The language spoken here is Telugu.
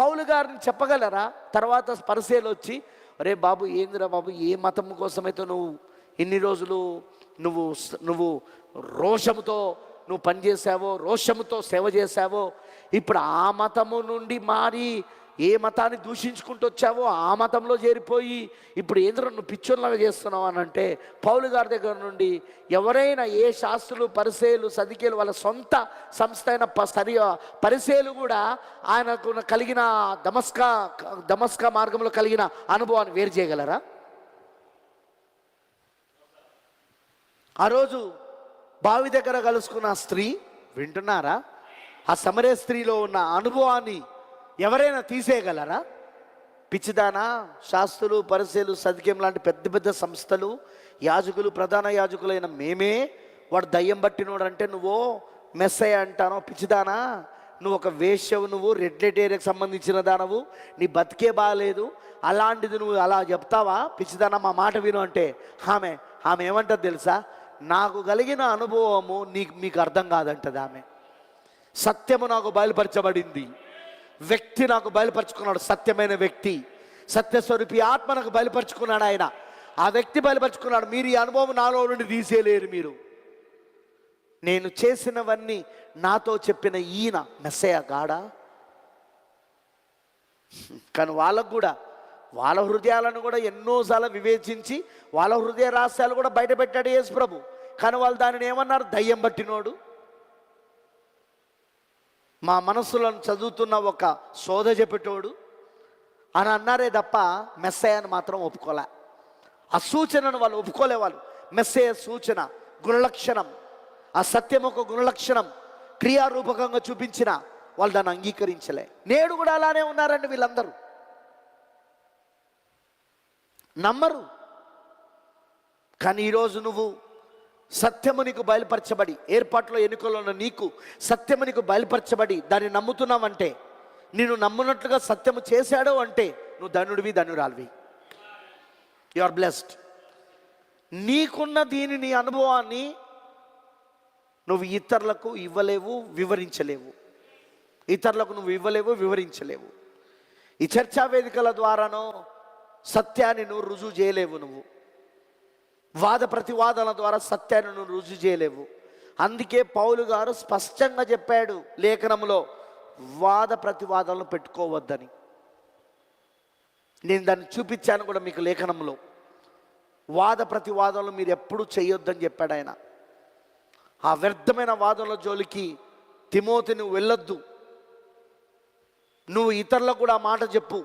పౌలు గారిని చెప్పగలరా? తర్వాత పరిశీలు వచ్చి అరే బాబు ఏందిరా బాబు? ఏ మతం కోసమైతే నువ్వు ఇన్ని రోజులు నువ్వు నువ్వు రోషముతో నువ్వు పనిచేసావో రోషముతో సేవ చేశావో ఇప్పుడు ఆ మతము నుండి మారి ఏ మతాన్ని దూషించుకుంటూ వచ్చావో ఆ మతంలో చేరిపోయి ఇప్పుడు ఏంద్ర నువ్వు పిచ్చోన్లాగా చేస్తున్నావు అని అంటే పౌలు గారి దగ్గర నుండి ఎవరైనా ఏ శాస్త్రులు పరిసేలు సదికేలు వాళ్ళ సొంత సంస్థ అయిన ప- సరి పరిసేలు కూడా ఆయనకు కలిగిన దమస్కా దమస్కా మార్గంలో కలిగిన అనుభవాన్ని వేరు చేయగలరా? ఆ రోజు బావి దగ్గర కలుసుకున్న స్త్రీ వింటున్నారా? ఆ సమరే స్త్రీలో ఉన్న అనుభవాన్ని ఎవరైనా తీసేయగలరా? పిచ్చిదానా శాస్త్రులు పరిశీలు సదికేం లాంటి పెద్ద పెద్ద సంస్థలు యాజకులు ప్రధాన యాజకులైన మేమే వాడు దయ్యం పట్టినోడు అంటే నువ్వు మెస్సయ్య అంటానో పిచ్చిదానా నువ్వు ఒక వేష్యవు నువ్వు రెడ్ లైట్ ఏరియాకి సంబంధించిన దానవు నీ బతికే బాగాలేదు అలాంటిది నువ్వు అలా చెప్తావా? పిచ్చిదానా మా మాట విను అంటే ఆమె ఆమె ఏమంటది తెలుసా? నాకు కలిగిన అనుభవము నీకు మీకు అర్థం కాదంటది ఆమె. సత్యము నాకు బయలుపరచబడింది. వ్యక్తి నాకు బయలుపరుచుకున్నాడు సత్యమైన వ్యక్తి. సత్యస్వరూపి ఆత్మ నాకు బయలుపరుచుకున్నాడు ఆయన. ఆ వ్యక్తి బయలుపరుచుకున్నాడు మీరు ఈ అనుభవం నాలో నుండి తీసేయలేరు మీరు. నేను చేసినవన్నీ నాతో చెప్పిన ఈయన మెస్సయ గాడా? కానీ వాళ్ళకు కూడా వాళ్ళ హృదయాలను కూడా ఎన్నోసార్లు వివేచించి వాళ్ళ హృదయ రహస్యాలు కూడా బయట పెట్టాడు యేసు ప్రభు. కానీ వాళ్ళు దానిని ఏమన్నారు? దయ్యం పట్టినోడు. మా మనసులను చదువుతున్న ఒక శోధ చెప్పేటోడు. అని అన్నారే తప్ప మెస్సయ్యను మాత్రం ఒప్పుకోలే. ఆ సూచనను వాళ్ళు ఒప్పుకోలే వాళ్ళు మెస్సయ్య సూచన గుణలక్షణం. ఆ సత్యం ఒక గుణలక్షణం. క్రియారూపకంగా చూపించిన వాళ్ళు దాన్ని అంగీకరించలే. నేడు కూడా అలానే ఉన్నారండి వీళ్ళందరూ. నమ్మరు. కానీ ఈరోజు నువ్వు సత్యము నీకు బయలుపరచబడి ఏర్పాట్లో ఎన్నికల్లో ఉన్న నీకు సత్యము నీకు బయలుపరచబడి దాన్ని నమ్ముతున్నావంటే నేను నమ్మునట్లుగా సత్యము చేశాడో అంటే నువ్వు ధనుడివి ధనురాలివి. యు ఆర్ బ్లెస్డ్ నీకున్న దీని నీ అనుభవాన్ని నువ్వు ఇతరులకు ఇవ్వలేవు వివరించలేవు. ఇతరులకు నువ్వు ఇవ్వలేవు వివరించలేవు. ఈ చర్చా వేదికల ద్వారానో సత్యాన్ని నువ్వు రుజువు చేయలేవు నువ్వు. వాద ప్రతివాదన ద్వారా సత్యాన్ని నువ్వు రుజువు చేయలేవు. అందుకే పౌలు గారు స్పష్టంగా చెప్పాడు లేఖనంలో వాద ప్రతివాదనలు పెట్టుకోవద్దని. నేను దాన్ని చూపించాను కూడా మీకు లేఖనంలో. వాద ప్రతివాదనలు మీరు ఎప్పుడు చేయొద్దని చెప్పాడు ఆయన. ఆ వ్యర్థమైన వాదనల జోలికి తిమోతి నువ్వు వెళ్ళొద్దు. నువ్వు ఇతరులకు కూడా ఆ మాట చెప్పు.